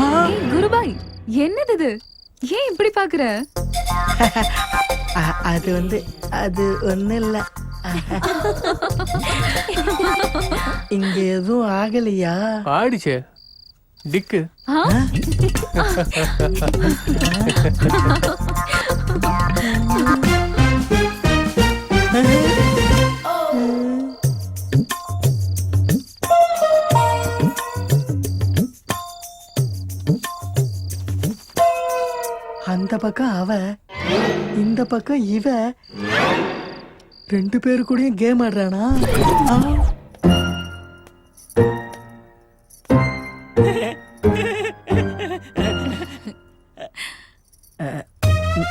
ஏய், குருபாய் என்னது இது? ஏன் இப்படி பாக்குற அ- அது வந்து அது ஒன்றும் இல்லை இங்க எதுவும் ஆகலையா? ஆடிச்சே. டிக்கு. ஆ? பக்கம் இவ ரெண்டு பேரு கூடயும் கேம் ஆடுறானா?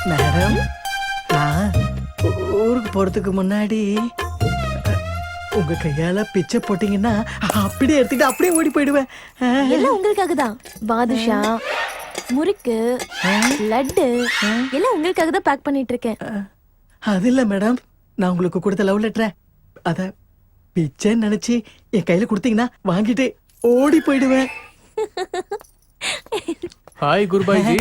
மேடம் நான் ஊருக்கு போறதுக்கு முன்னாடி உங்க கையால பிச்சை போட்டீங்கன்னா அப்படியே எடுத்துக்கிட்டு அப்படியே ஓடி போயிடுவேன். எல்லாம் உங்களுக்காக தான் பாதுஷா முறுக்கு லட்டு எல்லாம் உங்களுக்காக தான் பேக் பண்ணிட்டு இருக்கேன். அது இல்ல மேடம் நான் உங்களுக்கு கொடுத்த லவ் லெட்டரை அத பிச்சைன்னு நினைச்சு என் கையில கொடுத்தீங்கன்னா வாங்கிட்டு ஓடி போயிடுவேன். ஹாய் குருபாய்ஜி.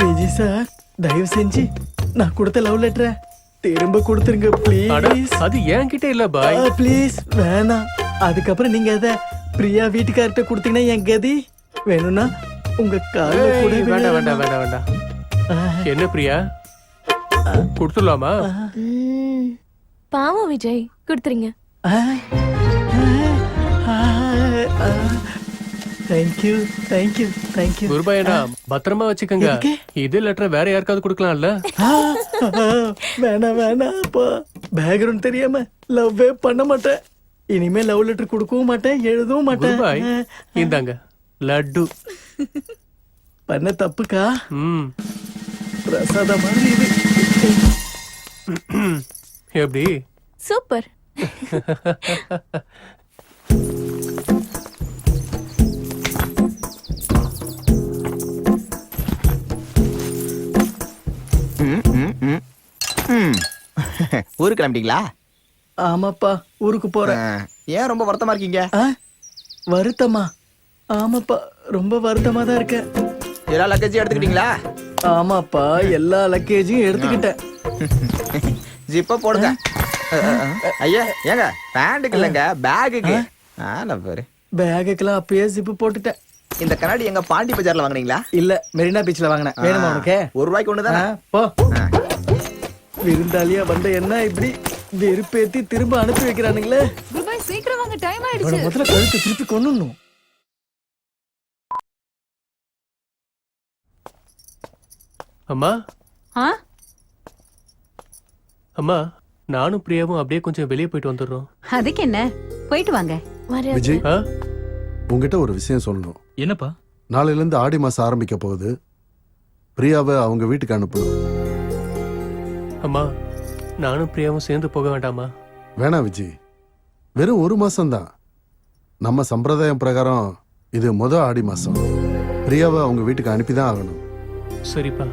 விஜய் சார் தயவு செஞ்சு நான் கொடுத்த லவ் லெட்டரை திரும்ப கொடுத்துருங்க ப்ளீஸ் அது என்கிட்ட இல்ல பாய். ப்ளீஸ் வேணாம். அதுக்கப்புறம் நீங்க அத பிரியா வீட்டுக்கார்ட்ட கொடுத்தீங்கன்னா என் கதி வேணும்னா உங்க கால ஏய், கூட வேண்டாம் வேண்டாம் வேண்டாம் வேண்டாம். என்ன பிரியா? கொடுத்துடலாமா? ம், பாவம் விஜய் கொடுத்துருங்க. தேங்க்யூ தேங்க்யூ தேங்க்யூ குருபாயனா பத்திரமா வச்சுக்கோங்க. எதுக்கு? இது லெட்டர் வேற யாருக்காவது கொடுக்கலாம்ல? வேணாம் வேணாம்ப்பா பேக்ரவுண்ட் தெரியாம லவ்வே பண்ண மாட்டேன். இனிமே லவ் லெட்டர் கொடுக்கவும் மாட்டேன் எழுதவும் மாட்டேன். குருபாய் இந்தாங்க லட்டு. பண்ண தப்புக்கா? ம். பிரசாதம் மாதிரி இது. எப்படி? சூப்பர். ம், ம், ம். ம். ஊருக்கு கிளம்பிட்டீங்களா? ஆமாப்பா ஊருக்கு போறேன். ஏன் ரொம்ப வருத்தமா இருக்கீங்க? வருத்தமா. ஆமாப்பா ரொம்ப வருத்தமா தான் இருக்கேன். எல்லா லக்கேஜும் எடுத்துக்கிட்டீங்களா? ஆமாப்பா எல்லா லக்கேஜையும் எடுத்துக்கிட்டேன். ஜிப்ப போடுங்க. ஐயா ஏங்க பேண்ட்டுக்கு இல்லைங்க பேகுக்கு ஆல பாரு. பேகுக்கெல்லாம் அப்பயே ஜிப்பு போட்டுட்டேன். இந்த கண்ணாடி எங்க பாண்டி பஜார்ல வாங்குனீங்களா? இல்ல மெரினா பீச்ல வாங்கினேன். வேணுமா உனக்கு? ஒரு ரூபாய்க்கு ஒண்ணு ஆ, தானே போ விருந்தாளியா வந்த என்ன இப்படி? வெறுப்பேத்தி திரும்ப அனுப்பி வைக்கிறானுங்களே. குருபாய் சீக்கிரம் வாங்க டைம் ஆயிடுச்சு. முதல்ல கழுத்து திருப்பி கொன்னுடணும் அம்மா? ஆ? அம்மா நானும் பிரியாவும் அப்படியே கொஞ்சம் வெளியே போயிட்டு வந்துடுறோம். அதுக்கு என்ன? போயிட்டு வாங்க. விஜய் ஆ? உங்ககிட்ட ஒரு விஷயம் சொல்லணும். என்னப்பா? நாளையில இருந்து ஆடி மாசம் ஆரம்பிக்க போகுது. பிரியாவை அவங்க வீட்டுக்கு அனுப்பணும் அம்மா நானும் பிரியாவும் சேர்ந்து போக வேண்டாமா? வேணாம் விஜய் வெறும் ஒரு மாசம்தான். நம்ம சம்பிரதாயம் பிரகாரம் இது முத ஆடி மாசம். பிரியாவை அவங்க வீட்டுக்கு அனுப்பிதான் ஆகணும். சரிப்பா.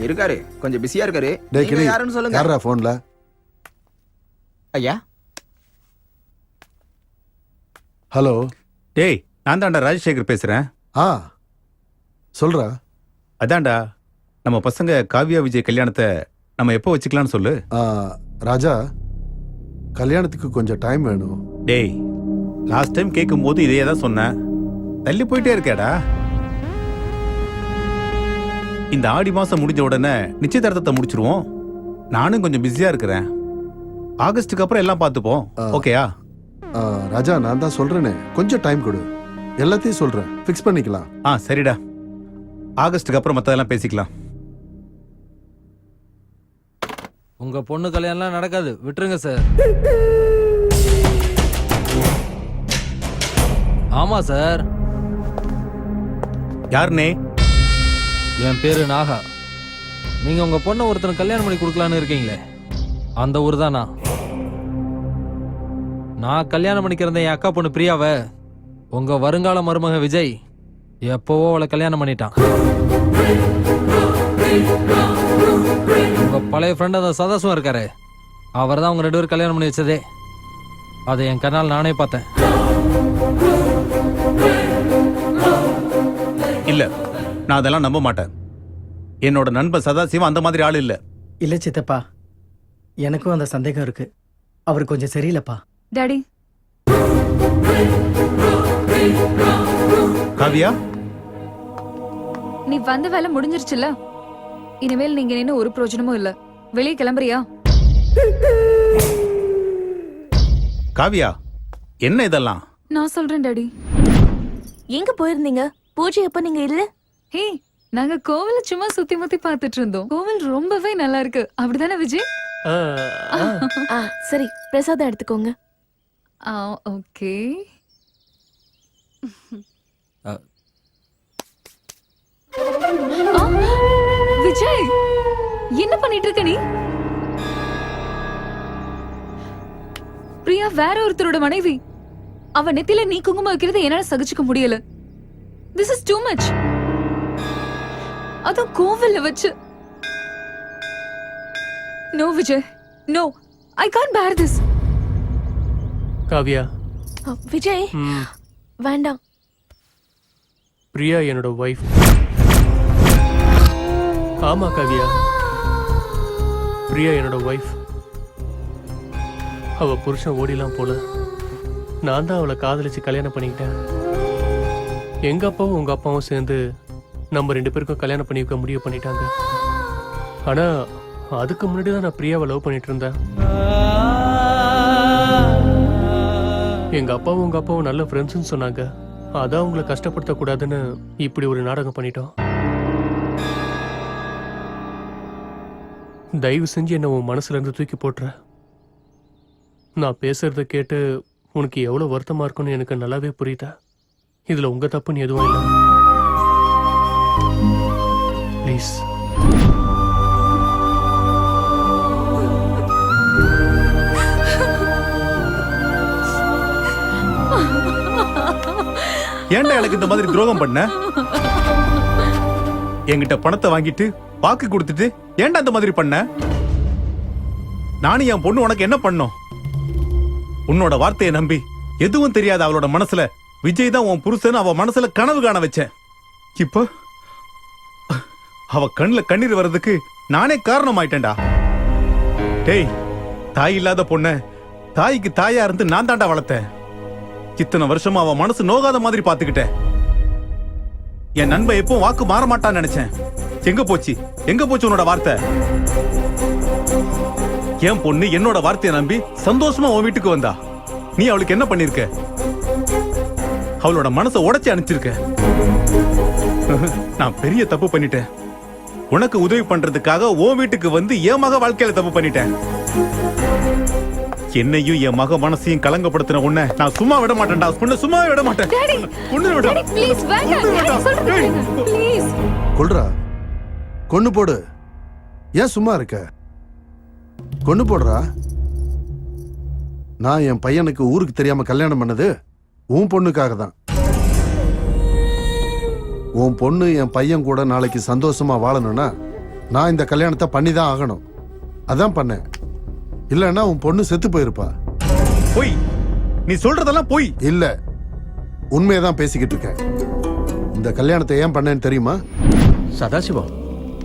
இருக்காரு. கொஞ்சம் பிஸியா இருக்காரு. டேய் நீங்க கிளி யாருன்னு சொல்லுங்க. யாரா போன்ல ஐயா? ஹலோ. டேய் நான் தான்டா ராஜசேகர் பேசுறேன். ஆ சொல்றா. அதான்டா. நம்ம பசங்க காவ்யா விஜய் கல்யாணத்தை நம்ம எப்போ வச்சுக்கலாம்னு சொல்லு? ஆ, ராஜா கல்யாணத்துக்கு கொஞ்சம் டைம் வேணும். டேய் லாஸ்ட் டைம் கேட்கும் போது இதே தான் சொன்னேன் தள்ளி போயிட்டே இருக்கேடா. இந்த ஆடி மாசம் முடிஞ்ச உடனே நிச்சயதார்த்தத்தை முடிச்சிருவோம். நானும் கொஞ்சம் பிஸியா இருக்கிறேன். ஆகஸ்டுக்கு அப்புறம் எல்லாம் பார்த்துப்போம். ஓகேயா ஆ, ராஜா நான் தான் சொல்றேனே. கொஞ்சம் டைம் கொடு. எல்லாத்தையும் சொல்றேன். ஃபிக்ஸ் பண்ணிக்கலாம். ஆ சரிடா. ஆகஸ்டுக்கு அப்புறம் மற்றதெல்லாம் பேசிக்கலாம். உங்க பொண்ணு கல்யாணம்லாம் நடக்காது. விட்டுருங்க சார் ஆமா சார் யாருனே? என் பேரு நாகா. நீங்க உங்க பொண்ணை ஒருத்தர் கல்யாணம் பண்ணி கொடுக்கலான்னு இருக்கீங்களே. அந்த ஊர் தான் நான். நான் கல்யாணம் பண்ணிக்கிறத என் அக்கா பொண்ணு பிரியாவை. உங்க வருங்கால மருமக விஜய் எப்பவோ அவளை கல்யாணம் பண்ணிட்டான். உங்க பழைய ஃப்ரெண்ட் அந்த சதாசுவம் இருக்காரு. அவர் தான் அவங்க ரெண்டு பேரும் கல்யாணம் பண்ணி வச்சதே. அதை என் கண்ணால் நானே பார்த்தேன். இல்ல நான் அதெல்லாம் நம்ப மாட்டேன். என்னோட நண்பன் சதாசிவம் அந்த மாதிரி ஆள் இல்ல. இல்ல சித்தப்பா எனக்கும் அந்த சந்தேகம் இருக்கு. அவர் கொஞ்சம் சரியில்லைப்பா. டாடி. காவியா? நீ வந்த வேலை முடிஞ்சிருச்சுல இனிமேல் நீங்க நின்னு ஒரு பிரயோஜனமும் இல்ல. வெளியே கிளம்புறியா? காவியா என்ன இதெல்லாம்? நான் சொல்றேன் டாடி. எங்க போயிருந்தீங்க? பூஜை அப்ப நீங்க இல்ல? ஹே நாங்க கோவில சும்மா சுத்தி முத்தி பார்த்துட்டு இருந்தோம். கோவில் ரொம்பவே நல்லா இருக்கு. அப்படிதானே விஜய்? ஆ, சரி பிரசாதம் எடுத்துக்கோங்க. ஆ ஓகே. ஆ, என்ன பண்ணிட்டு இருக்க நீ? பிரியா வேற ஒருத்தரோட மனைவி. அவ நெத்தில நீ குங்குமம் வைக்கிறது என்னால சகிச்சுக்க முடியல. திஸ் இஸ் டூ மச் அதுவும் கோவில்ல வச்சு. No Vijay. No I can't bear this Kavya. Vijay. வேண்டாம். பிரியா என்னோட ஒய்ஃப் ஆமா காவியா. பிரியா என்னோட ஒய்ஃப் அவ புருஷன் ஓடிலாம் போல. நான் தான் அவளை காதலிச்சு கல்யாணம் பண்ணிக்கிட்டேன். எங்க அப்பாவும் உங்க அப்பாவும் சேர்ந்து நம்ம ரெண்டு பேருக்கும் கல்யாணம் பண்ணிக்க முடிவு பண்ணிட்டாங்க. ஆனா அதுக்கு முன்னாடி தான் நான் பிரியாவை லவ் பண்ணிட்டு இருந்தேன். எங்க அப்பாவும் உங்க அப்பாவும் நல்ல ஃப்ரெண்ட்ஸ்னு சொன்னாங்க. அதான் உங்களை கஷ்டப்படுத்த கூடாதுன்னு இப்படி ஒரு நாடகம் பண்ணிட்டோம். தயவு செஞ்சு என்ன உன் மனசுலேருந்து தூக்கி போட்டுற. நான் பேசுறத கேட்டு உனக்கு எவ்வளோ வருத்தமாக இருக்கும்னு எனக்கு நல்லாவே புரியுதா? இதில் உங்கள் தப்புன்னு எதுவும் இல்லை. ப்ளீஸ் ஏன்டா எனக்கு இந்த மாதிரி துரோகம் பண்ண? என்கிட்ட பணத்தை வாங்கிட்டு வாக்கு கொடுத்துட்டு ஏன்டா இந்த மாதிரி பண்ண? நானும் என் பொண்ணு உனக்கு என்ன பண்ணோம்? உன்னோட வார்த்தையை நம்பி எதுவும் தெரியாத அவளோட மனசுல விஜய் தான் உன் புருஷன் அவ மனசுல கனவு காண வச்சேன். இப்போ அவ கண்ணுல கண்ணீர் வர்றதுக்கு நானே காரணமாயிட்டேன்டா. டேய் தாய் இல்லாத பொண்ண தாய்க்கு தாயா இருந்து நான் தாண்டா வளர்த்தேன். இத்தனை வருஷமா அவ மனசு நோகாத மாதிரி பாத்துக்கிட்டேன் என் நண்பன் எப்பவும் வாக்கு மாற மாட்டான்னு நினைச்சேன். எங்க போச்சு? எங்க போச்சு உன்னோட வார்த்தை? என் பொண்ணு என்னோட வார்த்தையை நம்பி சந்தோஷமா உன் வீட்டுக்கு வந்தா. நீ அவளுக்கு என்ன பண்ணிருக்க? அவளோட மனசை உடைச்சு அனுப்பிச்சிருக்க. நான் பெரிய தப்பு பண்ணிட்டேன். உனக்கு உதவி பண்றதுக்காக உன் வீட்டுக்கு வந்து ஏமாக வாழ்க்கையில தப்பு பண்ணிட்டேன். என்னையும் என் மக மனசையும் கலங்கப்படுத்தின உன்னை நான் சும்மா விட மாட்டேன்டா. உன்னை சும்மா விட மாட்டேன். டாடி உன்னை விட கொல்றா. கொன்னு போடு. ஏன் சும்மா இருக்க? கொன்னு போடுறா. நான் என் பையனுக்கு ஊருக்கு தெரியாம கல்யாணம் பண்ணது உன் பொண்ணுக்காக தான். உன் பொண்ணு என் பையன் கூட நாளைக்கு சந்தோஷமா வாழணும்னா நான் இந்த கல்யாணத்தை பண்ணி தான் ஆகணும். அதான் பண்ணேன். இல்லைன்னா உன் பொண்ணு செத்து போயிருப்பா. பொய். நீ சொல்றதெல்லாம் பொய். இல்ல. உண்மையை தான் பேசிக்கிட்டு இருக்கேன். இந்த கல்யாணத்தை ஏன் பண்ணேன்னு தெரியுமா? சதாசிவம்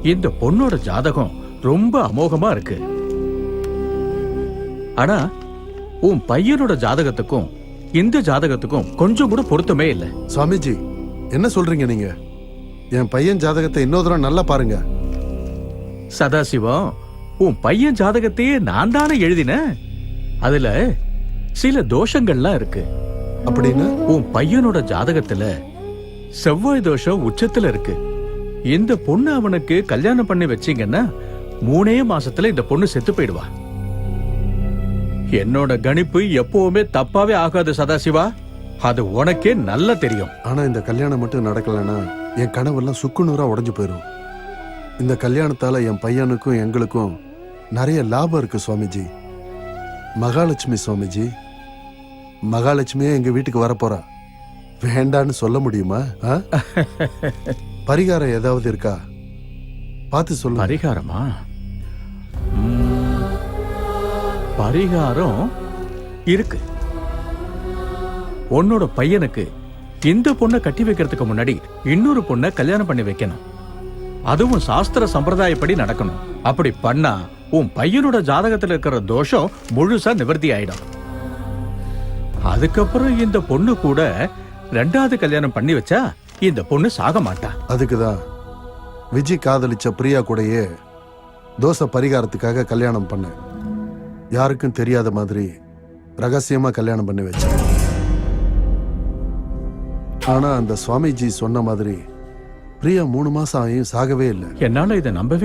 இந்த பொண்ணோட ஜாதகம் ரொம்ப அமோகமா இருக்கு. ஆனா உன் பையனோட ஜாதகத்துக்கும் இந்த ஜாதகத்துக்கும் கொஞ்சம் கூட பொருத்தமே இல்லை. சுவாமிஜி என்ன சொல்றீங்க நீங்க? என் பையன் ஜாதகத்தை இன்னொரு தடவை நல்லா பாருங்க. சதாசிவம் உன் பையன் ஜாதகத்தையே நான் தானே எழுதினேன் அதுல சில தோஷங்கள்லாம் இருக்கு. அப்படின்னு? உன் பையனோட ஜாதகத்துல செவ்வாய் தோஷம் உச்சத்துல இருக்கு. இந்த பொண்ணு அவனுக்கு கல்யாணம் பண்ணி வச்சீங்கன்னா மூணே மாசத்துல இந்த பொண்ணு செத்து போயிடுவா. என்னோட கணிப்பு எப்பவுமே தப்பாவே ஆகாது சதாசிவா. அது உனக்கே நல்லா தெரியும். ஆனா இந்த கல்யாணம் மட்டும் நடக்கலைன்னா என் கனவெல்லாம் சுக்குநூறா உடைஞ்சு போயிடும் இந்த கல்யாணத்தால என் பையனுக்கும் எங்களுக்கும் நிறைய லாபம் இருக்கு சுவாமிஜி. மகாலட்சுமி சுவாமிஜி மகாலட்சுமியே எங்க வீட்டுக்கு வரப்போறா. வேண்டான்னு சொல்ல முடியுமா? பரிகாரம் ஏதாவது இருக்கா? பார்த்து சொல்லுங்க. பரிகாரமா? பரிகாரம் இருக்கு. உன்னோட பையனுக்கு இந்த பொண்ணை கட்டி வைக்கிறதுக்கு முன்னாடி இன்னொரு பொண்ணை கல்யாணம் பண்ணி வைக்கணும். அதுவும் சாஸ்திர சம்பிரதாயப்படி நடக்கணும். அப்படி பண்ணா உன் பையனோட ஜாதகத்துல இருக்கிற தோஷம் முழுசா நிவர்த்தி ஆயிடும். அதுக்கப்புறம் இந்த பொண்ணு கூட ரெண்டாவது கல்யாணம் பண்ணி வச்சா இந்த பொண்ணு சாக மாட்டா. அதுக்குதான் விஜய் காதலிச்ச பிரியா கூடயே தோசை பரிகாரத்துக்காக கல்யாணம் பண்ணேன் யாருக்கும் தெரியாத மாதிரி ரகசியமா கல்யாணம் பண்ணி வச்சேன். ஆனா அந்த சுவாமிஜி சொன்ன மாதிரி பிரியா மூணு மாசம் ஆகியும் சாகவே இல்லை. என்னால இதை நம்பவே